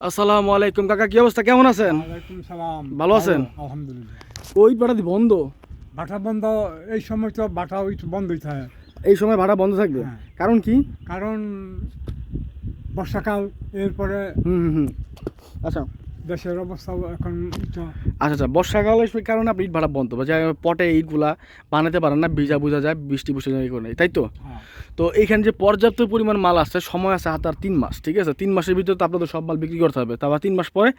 আসসালামু আলাইকুম। কাকা কি অবস্থা? কেমন আছেন? সালাম। ভালো আছেন? আলহামদুলিল্লাহ। ওই ভাড়া বন্ধ? বাটা বন্ধ এই সময় তো বাটা ওই বন্ধই থাকে। এই সময় ভাড়া বন্ধ থাকবে? হ্যাঁ। কারণ কি? কারণ বর্ষাকাল এরপরে হুম হুম। আচ্ছা দেশের অবস্থা এখন আচ্ছা আচ্ছা বর্ষাকালের কারণে আপনি ইট ভাড়া বন্ধ। বা পটে ইটগুলা বানাতে পারেন না ভিজা বুঝা যায় বৃষ্টি বৃষ্টি এই করে তাই তো? হ্যাঁ, তো এখানে যে পর্যাপ্ত পরিমাণ মাল আসছে সময় আছে হাত আর তিন মাস ঠিক আছে? তিন মাসের ভিতরে তো আপনাদের সব মাল বিক্রি করতে হবে। তারপর তিন মাস পরে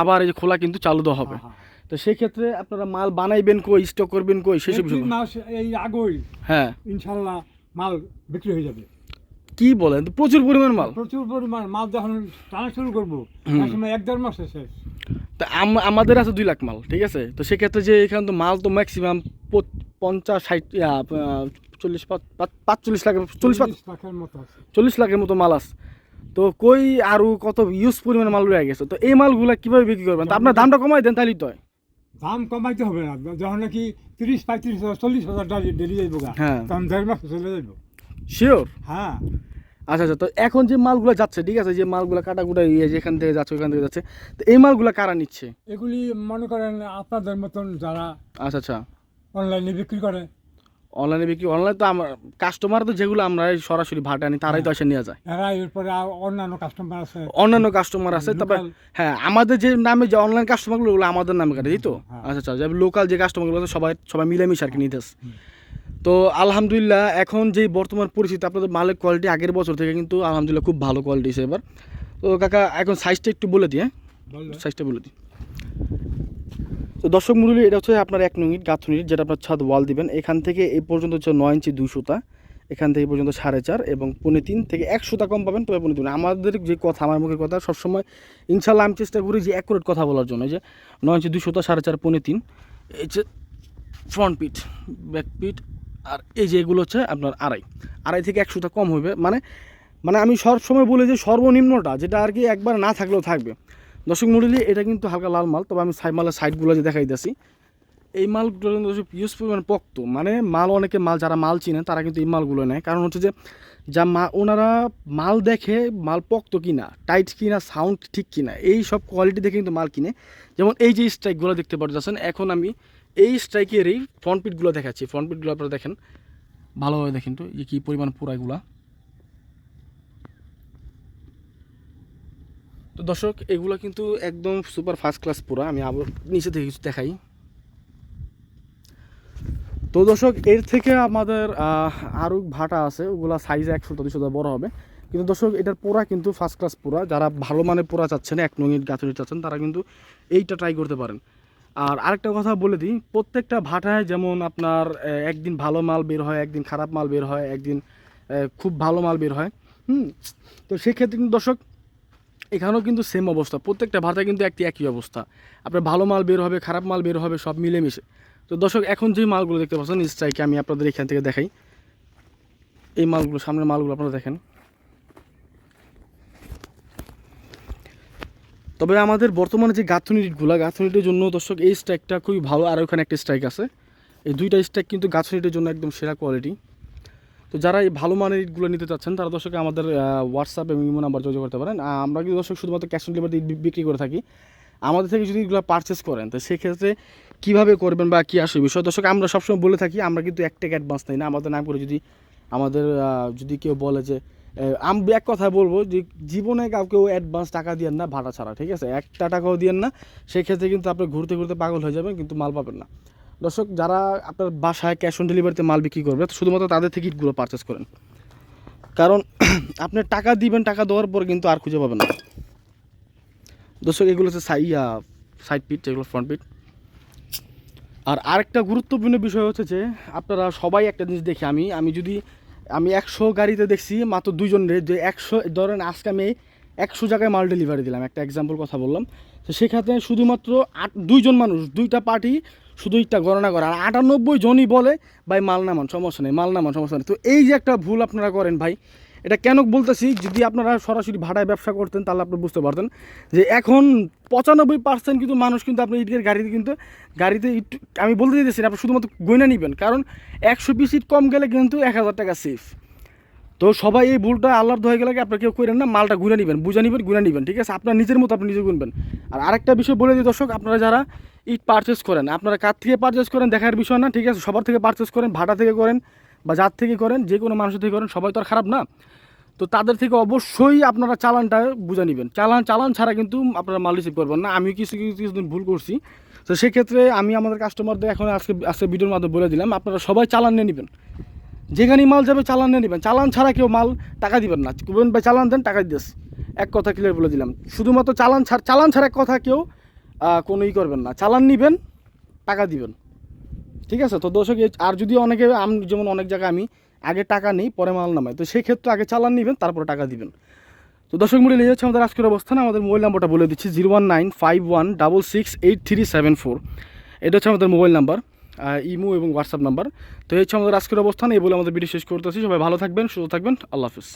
আবার এই যে খোলা কিন্তু চালু দেওয়া হবে। হ্যাঁ, হ্যাঁ। তো সেই ক্ষেত্রে আপনারা মাল বানাইবেন কই স্টক করবেন কই সেসব মাস এই আগই হ্যাঁ। ইনশাল্লাহ মাল বিক্রি হয়ে যাবে। কি বলেন? প্রচুর পরিমাণ মাল। প্রচুর পরিমাণ মাল যখন টানা শুরু করব এক দেড় মাসে শেষ তা আম- আমাদের আছে দুই লাখ মাল ঠিক আছে? তো সেক্ষেত্রে যে এখানে তো মাল তো ম্যাক্সিমাম পঞ্চাশ ষাট চল্লিশ পাঁচ- পাঁচ- পাঁচচল্লিশ লাখ চল্লিশ লাখের মতো চল্লিশ লাখের মতো মাল আছে। তো কই আরও কত ইউজ পরিমাণ মাল রয়ে গেছে? তো এই মালগুলা কীভাবে বিক্রি করবেন? তো আপনার দামটা কমাই দেন তাহলেই তো হয়। দাম কমাইতে হবে না। যখন নাকি তিরিশ পঁয়ত্রিশ হাজার চল্লিশ হাজার টাকা ডেলি যাইব হ্যাঁ। তখন দেড় মাসে চলে যাইব। শিওর হ্যাঁ। আচ্ছা আচ্ছা তো এখন যে মালগুলো যাচ্ছে ঠিক আছে যে মালগুলো কাটাকুটা ইয়ে যেখান থেকে যাচ্ছে ওইখান থেকে যাচ্ছে তো এই মালগুলো কারা নিচ্ছে? এগুলি মনে করেন আপনাদের মতন যারা আচ্ছা আচ্ছা। অনলাইনে বিক্রি করে। অনলাইনে বিক্রি অনলাইন তো আমার কাস্টমার তো যেগুলো আমরা সরাসরি ভাটা আনি তারাই তো এসে নিয়ে যায়। এরা এরপরে অন্যান্য কাস্টমার আছে। অন্যান্য কাস্টমার আছে তবে হ্যাঁ আমাদের যে নামে যে অনলাইন কাস্টমারগুলো ওগুলো আমাদের নামে কাটে তাই তো? হ্যাঁ। আচ্ছা আচ্ছা যে লোকাল যে কাস্টমারগুলো আছে সবাই সবাই মিলেমিশে আর কি নিতেছে। হুম। তো আলহামদুলিল্লাহ এখন যে বর্তমান পরিস্থিতি আপনাদের মালের কোয়ালিটি আগের বছর থেকে কিন্তু আলহামদুলিল্লাহ খুব ভালো কোয়ালিটি এসে এবার। তো কাকা এখন সাইজটা একটু বলে দিই হ্যাঁ? সাইজটা বলে দিই। তো দর্শক মূল্য এটা হচ্ছে আপনার এক ইট গাঁথুনির যেটা আপনার ছাদ ওয়াল দিবেন। এখান থেকে এই পর্যন্ত হচ্ছে নয় ইঞ্চি সুতা এখান থেকে পর্যন্ত সাড়ে চার এবং পৌনে তিন থেকে এক সুতা কম পাবেন তবে পৌনে তিন। আমাদের যে কথা আমার মুখের কথা সবসময় ইনশাল্লাহ আমি চেষ্টা করি যে অ্যাকুরেট কথা বলার জন্য। যে নয় ইঞ্চি সুতা সাড়ে চার পৌনে তিন এই যে ফ্রন্ট পিট ব্যাক পিট আর এই যে এগুলো হচ্ছে আপনার আড়াই। আড়াই থেকে একশোটা কম হবে মানে মানে আমি সবসময় বলি যে সর্বনিম্নটা, যেটা আর কি একবার না থাকলেও থাকবে। দর্শক মন্ডলী, এটা কিন্তু হালকা লাল মাল, তবে আমি সাইড মালের সাইডগুলো যে দেখাইতেছি। এই মালগুলো কিন্তু ইউজ পরিমাণ পক্ত। মানে মাল, অনেকে মাল, যারা মাল চিনে তারা কিন্তু এই মালগুলো নেয়। কারণ হচ্ছে যে, যা মা, ওনারা মাল দেখে মাল পক্ত কিনা টাইট কিনা সাউন্ড ঠিক কিনা, এই সব কোয়ালিটি দেখে কিন্তু মাল কিনে। যেমন এই যে স্ট্রাইকগুলো দেখতে পাচ্ছেন এখন আমি এই স্ট্রাইকেরই ফ্রন্ট পিটগুলো দেখাচ্ছি। ফ্রন্ট পিটগুলো আপনারা দেখেন। ভালোভাবে দেখেন তো, যে কী পরিমাণ পুরাইগুলা তো দর্শক, এগুলো কিন্তু একদম সুপার ফার্স্ট ক্লাস পুরা। আমি আবার নিচে থেকে কিছু দেখাই। তো দর্শক, এর থেকে আমাদের আরও ভাটা আছে। ওগুলো সাইজে একশো দুশো বড় হবে। কিন্তু দর্শক, এটার পোড়া কিন্তু ফার্স্ট ক্লাস পোড়া যারা ভালো মানের পোড়া চাচ্ছেন, এক নঙির গাঁথুনি চাচ্ছেন, তারা কিন্তু এইটা ট্রাই করতে পারেন। আর আরেকটা কথা বলে দিই, প্রত্যেকটা ভাটায় যেমন আপনার একদিন ভালো মাল বের হয়, একদিন খারাপ মাল বের হয়, একদিন খুব ভালো মাল বের হয়, হুম? তো সেক্ষেত্রে কিন্তু দর্শক, এখানেও কিন্তু সেম অবস্থা। প্রত্যেকটা ভাষায় কিন্তু একটি একই অবস্থা। আপনার ভালো মাল বের হবে, খারাপ মাল বের হবে, সব মিলেমিশে। তো দর্শক, এখন যে মালগুলো দেখতে পাচ্ছেন স্ট্রাইকে আমি আপনাদের এখান থেকে দেখাই। এই মালগুলো, সামনের মালগুলো আপনারা দেখেন। তবে আমাদের বর্তমানে যে গাঁথুনিটগুলো গাঁথুনিটির জন্য দর্শক এই স্ট্রাইকটা খুবই ভালো আর ওখানে একটা স্ট্রাইক আছে। এই দুইটা স্ট্রাইক কিন্তু গাঁথুনিটির জন্য একদম সেরা কোয়ালিটি তো যারা এই ভালো মানের ইটগুলো নিতে চাচ্ছেন, তারা দর্শক আমাদের হোয়াটসঅ্যাপ এবং ইমো নাম্বার যোগাযোগ করতে পারেন। আমরা কিন্তু দর্শক শুধুমাত্র ক্যাশ অন ডেলিভারি বিক্রি করে থাকি। আমাদের থেকে যদি এগুলো পারচেস করেন, তো সেক্ষেত্রে কীভাবে করবেন বা কী আসবে বিষয়? দর্শক, আমরা সবসময় বলে থাকি, আমরা কিন্তু এক অ্যাডভান্স নেই না। আমাদের নাম করে যদি আমাদের যদি কেউ বলে যে আমি এক কথা বলব যে জীবনে কাউকেও অ্যাডভান্স টাকা দিয়েন না ভাড়া ছাড়া, ঠিক আছে? একটা টাকাও দিয়েন না, সেক্ষেত্রে কিন্তু আপনি ঘুরতে ঘুরতে পাগল হয়ে যাবেন, কিন্তু মাল পাবেন না। দর্শক, যারা আপনার বাসায় ক্যাশ অন ডেলিভারিতে মাল বিক্রি করবে, শুধুমাত্র তাদের থেকে ইটগুলো পারচেস করেন। কারণ আপনি টাকা দিবেন, টাকা দেওয়ার পর কিন্তু আর খুঁজে পাবেন না। দর্শক, এগুলো হচ্ছে সাই সাইড পিট এগুলো ফ্রন্ট পিট আর আরেকটা গুরুত্বপূর্ণ বিষয় হচ্ছে যে, আপনারা সবাই একটা জিনিস দেখি আমি আমি যদি আমি একশো গাড়িতে দেখছি, মাত্র দুইজন যে একশো ধরেন আজকে আমি একশো জায়গায় মাল ডেলিভারি দিলাম, একটা এক্সাম্পল কথা বললাম। তো সেক্ষেত্রে শুধুমাত্র আট দুইজন মানুষ, দুইটা পার্টি শুধু একটা গণনা করে। আর আটানব্বই জনই বলে, ভাই, মাল নামান, সমস্যা নেই, মাল নামান, সমস্যা নেই। তো এই যে একটা ভুল আপনারা করেন ভাই এটা কেন বলতেছি, যদি আপনারা সরাসরি ভাড়ায় ব্যবসা করতেন, তাহলে আপনি বুঝতে পারতেন যে এখন পঁচানব্বই পার্সেন্ট কিন্তু মানুষ কিন্তু আপনি ইটের গাড়িতে কিন্তু, গাড়িতে ইট, আমি বলতে দিতেছি আপনি শুধুমাত্র গয়না নেবেন, কারণ একশো পিস ইট কম গেলে কিন্তু এক হাজার টাকা সেফ তো সবাই এই ভুলটা আল্লাহর হয়ে গেলে আপনারা কেউ করেন না, মালটা ঘুরে নেবেন, বুঝে নেবেন ঘুরে নেবেন, ঠিক আছে? আপনার নিজের মতো আপনি নিজে গুনবেন। আর আরেকটা বিষয় বলে দিই দর্শক, আপনারা যারা ইট পারচেস করেন, আপনারা কার থেকে পারচেস করেন দেখার বিষয় না, ঠিক আছে? সবার থেকে পারচেস করেন, ভাড়া থেকে করেন বা যার থেকে করেন, যে কোনো মানুষের থেকে করেন, সবাই তো আর খারাপ না। তো তাদের থেকে অবশ্যই আপনারা চালানটা বুঝে নেবেন। চালান চালান ছাড়া কিন্তু আপনারা মাল রিসিভ করবেন না। আমি কিছু কিছু কিছুদিন ভুল করছি। তো সেক্ষেত্রে আমি আমাদের কাস্টমারদের এখন আজকে আজকে ভিডিওর মাধ্যমে বলে দিলাম, আপনারা সবাই চালান নিয়ে নেবেন। যেখানেই মাল যাবে চালান নিয়ে নেবেন। চালান ছাড়া কেউ মাল টাকা দিবেন না। বলবেন, ভাই, চালান দেন টাকা দিস। এক কথা ক্লিয়ার বলে দিলাম। শুধুমাত্র চালান ছাড়, চালান ছাড়া এক কথা কেউ কোনো ই করবেন না। চালান নিবেন, টাকা দিবেন। ঠিক আছে? তো দর্শক আর যদি অনেকে আমি, যেমন অনেক জায়গায় আমি আগে টাকা নেই, পরে মাল নামাই, তো সেই ক্ষেত্রে আগে চালান নিবেন, তারপরে টাকা দিবেন। তো দর্শক, মূল্য হচ্ছে আমাদের আজকের অবস্থান। আমাদের মোবাইল নাম্বারটা বলে দিচ্ছি, zero one nine five one double six eight three seven four. এটা হচ্ছে আমাদের মোবাইল নাম্বার ইমো এবং হোয়াটসঅ্যাপ নাম্বার। তো এই হচ্ছে আমাদের আজকের অবস্থান, এই বলে আমাদের ভিডিও শেষ করতেছি। সবাই ভালো থাকবেন, সুস্থ থাকবেন। আল্লাহ হাফিজ।